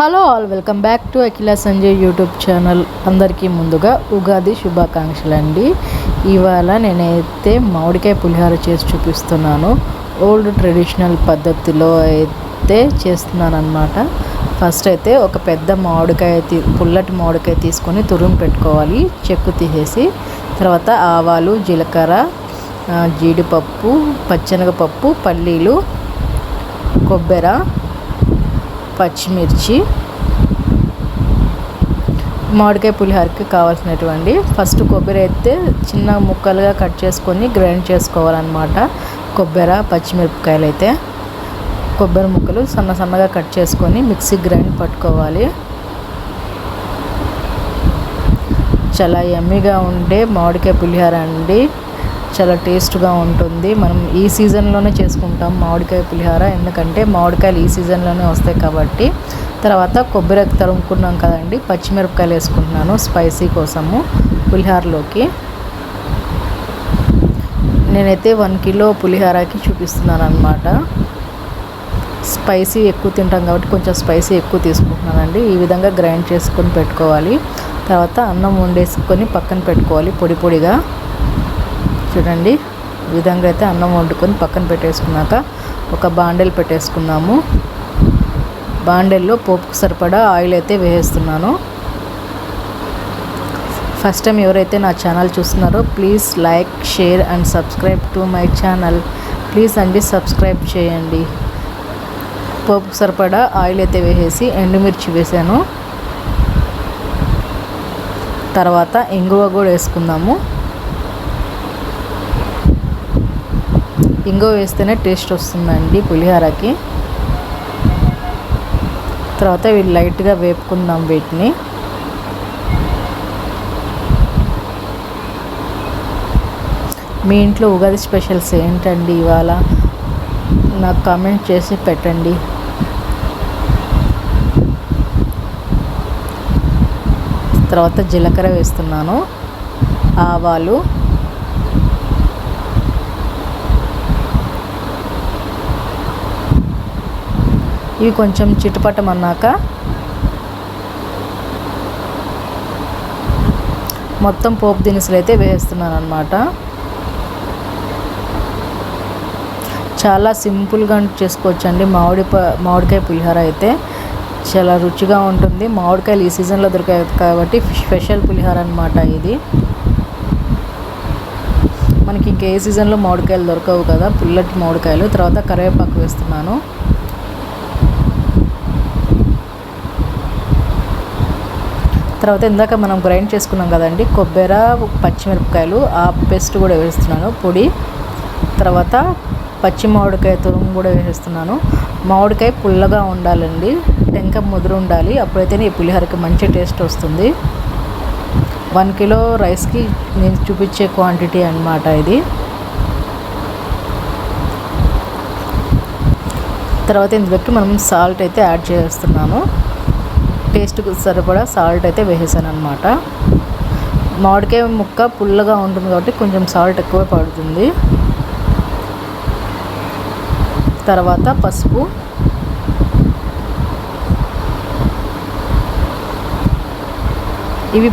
Hello all welcome back to Akhila Sanjay YouTube channel. అందరికీ ముందుగా ఉగాది శుభాకాంక్షలు అండి ఇవాళ నేనైతే మామిడికాయ పులిహోర చేసి చూపిస్తున్నాను. ఓల్డ్ ట్రెడిషనల్ పద్ధతిలో అయితే చేస్తున్నాను అనమాట ఫస్ట్ అయితే ఒక పెద్ద మామిడికాయ తీ పుల్లటి మామిడికాయ తీసుకొని తురుము పెట్టుకోవాలి. చెక్కు తీసేసి తర్వాత ఆవాలు జీలకర్ర జీడిపప్పు పచ్చనగపప్పు పల్లీలు కొబ్బరి పచ్చిమిర్చి మామిడికాయ పులిహోరకి కావాల్సినటువంటి ఫస్ట్ కొబ్బరి అయితే చిన్న ముక్కలుగా కట్ చేసుకొని గ్రైండ్ చేసుకోవాలన్నమాట. కొబ్బరి పచ్చిమిరపకాయలు అయితే కొబ్బరి ముక్కలు సన్న సన్నగా కట్ చేసుకొని మిక్సీ గ్రైండ్ పట్టుకోవాలి. చాలా ఎమ్మిగా ఉండే మామిడికాయ పులిహోర అండి. చాలా టేస్ట్గా ఉంటుంది. మనం ఈ సీజన్లోనే చేసుకుంటాం మామిడికాయ పులిహోర. ఎందుకంటే మామిడికాయలు ఈ సీజన్లోనే వస్తాయి కాబట్టి. తర్వాత కొబ్బరి తరుముకున్నాం కదండి. పచ్చిమిరపకాయలు వేసుకుంటున్నాను స్పైసీ కోసము పులిహోరలోకి. నేనైతే వన్ కిలో పులిహోరకి చూపిస్తున్నాను అనమాట స్పైసీ ఎక్కువ తింటాం కాబట్టి కొంచెం స్పైసీ ఎక్కువ తీసుకుంటున్నానండి. ఈ విధంగా గ్రైండ్ చేసుకొని పెట్టుకోవాలి. తర్వాత అన్నం వండేసుకొని పక్కన పెట్టుకోవాలి పొడి పొడిగా. చూడండి. ఈ విధంగా అయితే అన్నం వండుకొని పక్కన పెట్టేసుకున్నాక ఒక బాండెల్ పెట్టేసుకున్నాము. బాండెల్లో పోపుకు సరిపడా ఆయిల్ అయితే వేసేస్తున్నాను. ఫస్ట్ టైం ఎవరైతే నా ఛానల్ చూస్తున్నారో please like share and subscribe to my channel. Please అండి సబ్స్క్రైబ్ చేయండి. పోపుకు సరిపడా ఆయిల్ అయితే వేసేసి ఎండుమిర్చి వేసాను. తర్వాత ఇంగువ కూడా వేసుకుందాము. ఇంగో వేస్తేనే టేస్ట్ వస్తుందండి పులిహోరకి. తర్వాత వీళ్ళు లైట్గా వేపుకుందాం వీటిని. మీ ఇంట్లో ఉగాది స్పెషల్స్ ఏంటండి ఇవాళ? నాకు కామెంట్ చేసి పెట్టండి. తర్వాత జీలకర్ర వేస్తున్నాను ఆవాలు ఇవి కొంచెం చిటపటమన్నాక మొత్తం పోపు దినుసులు అయితే వేస్తున్నాను అనమాట చాలా సింపుల్గా చేసుకోవచ్చండి. మామిడి ప మామిడికాయ పులిహోర అయితే చాలా రుచిగా ఉంటుంది. మామిడికాయలు ఈ సీజన్లో దొరికాయి కాబట్టి స్పెషల్ పులిహోర అనమాట ఇది. మనకి ఇంకే సీజన్లో మామిడికాయలు దొరకవు కదా పుల్లటి మామిడికాయలు. తర్వాత కరివేపాకు వేస్తున్నాను. తర్వాత ఇందాక మనం గ్రైండ్ చేసుకున్నాం కదండి కొబ్బరి పచ్చిమిరపకాయలు ఆ పేస్ట్ కూడా వేస్తున్నాను పొడి తర్వాత పచ్చి మామిడికాయ తురుము కూడా వేసేస్తున్నాను. మామిడికాయ పుల్లగా ఉండాలండి టెంక ముదురు ఉండాలి అప్పుడైతేనే ఈ పులిహోరకి మంచి టేస్ట్ వస్తుంది. వన్ కిలో రైస్కి నేను చూపించే క్వాంటిటీ అనమాట ఇది. తర్వాత ఇందులోకి మనం సాల్ట్ అయితే యాడ్ చేస్తున్నాను. టేస్ట్కి సరిపడా సాల్ట్ అయితే వేసేసాను అనమాట మామిడికాయ ముక్క పుల్లగా ఉంటుంది కాబట్టి కొంచెం సాల్ట్ ఎక్కువ పడుతుంది. తర్వాత పసుపు. ఇవి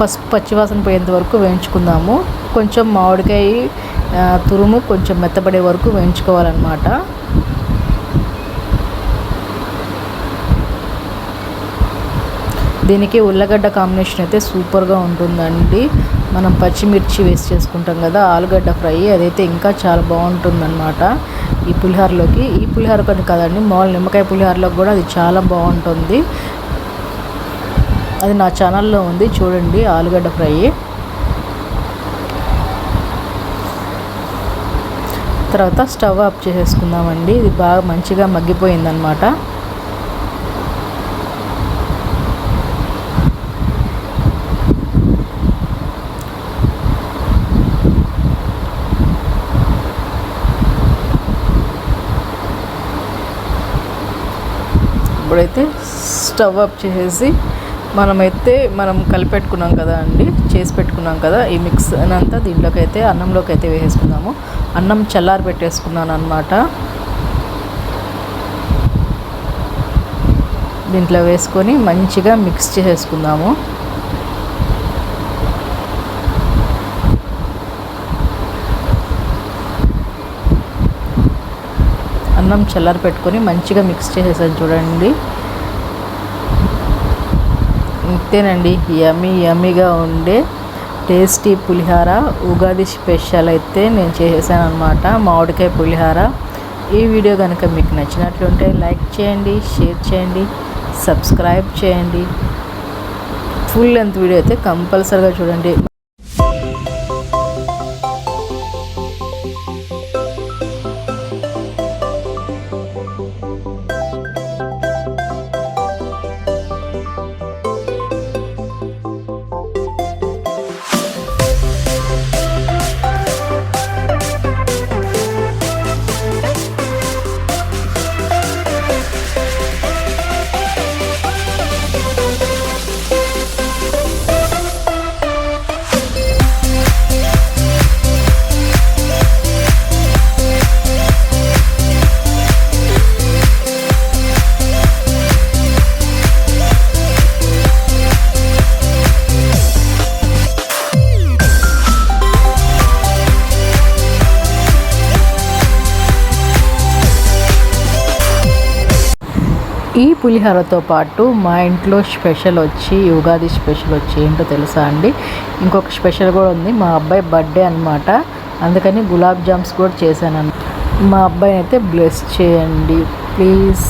పసుపు పచ్చివాసన పోయేంత వరకు వేయించుకుందాము. కొంచెం మామిడికాయ తురుము కొంచెం మెత్తబడే వరకు వేయించుకోవాలన్నమాట. దీనికి ఉల్లగడ్డ కాంబినేషన్ అయితే సూపర్గా ఉంటుందండి. మనం పచ్చిమిర్చి వేస్ట్ చేసుకుంటాం కదా ఆలుగడ్డ ఫ్రై అదైతే ఇంకా చాలా బాగుంటుందన్నమాట. ఈ పులిహోరలోకి ఈ పులిహోర కొన్ని కదండి మామూలు నిమ్మకాయ పులిహోరలోకి కూడా అది చాలా బాగుంటుంది. అది నా ఛానల్లో ఉంది చూడండి ఆలుగడ్డ ఫ్రై. తర్వాత స్టవ్ ఆఫ్ చేసేసుకుందామండి. ఇది బాగా మంచిగా మగ్గిపోయిందనమాట ఇప్పుడైతే స్టవ్ ఆఫ్ చేసేసి మనమైతే మనం కలిపెట్టుకున్నాం కదా అండి చేసి పెట్టుకున్నాం కదా ఈ మిక్స్ అంతా దీంట్లోకి అయితే అన్నంలోకి అయితే వేసేసుకుందాము. అన్నం చల్లారి పెట్టేసుకున్నాను అనమాట దీంట్లో వేసుకొని మంచిగా మిక్స్ చేసేసుకుందాము. అన్నం చల్లార పెట్టుకొని మంచిగా మిక్స్ చేసేసాను చూడండి. ఇంతేనండి యమ్మీ యమ్మీగా ఉండే టేస్టీ పులిహార ఉగాది స్పెషల్ అయితే నేను చేసేసాను అనమాట మామిడికాయ పులిహార. ఈ వీడియో కనుక మీకు నచ్చినట్లుంటే లైక్ చేయండి షేర్ చేయండి సబ్స్క్రైబ్ చేయండి. ఫుల్ లెంత్ వీడియో అయితే కంపల్సరీగా చూడండి. ఈ పులిహోరతో పాటు మా ఇంట్లో స్పెషల్ వచ్చి ఉగాది స్పెషల్ వచ్చి ఏంటో తెలుసా అండి? ఇంకొక స్పెషల్ కూడా ఉంది. మా అబ్బాయి బర్త్డే అనమాట అందుకని గులాబ్ జామ్స్ కూడా చేశాను మా అబ్బాయిని అయితే బ్లెస్ చేయండి. ప్లీజ్.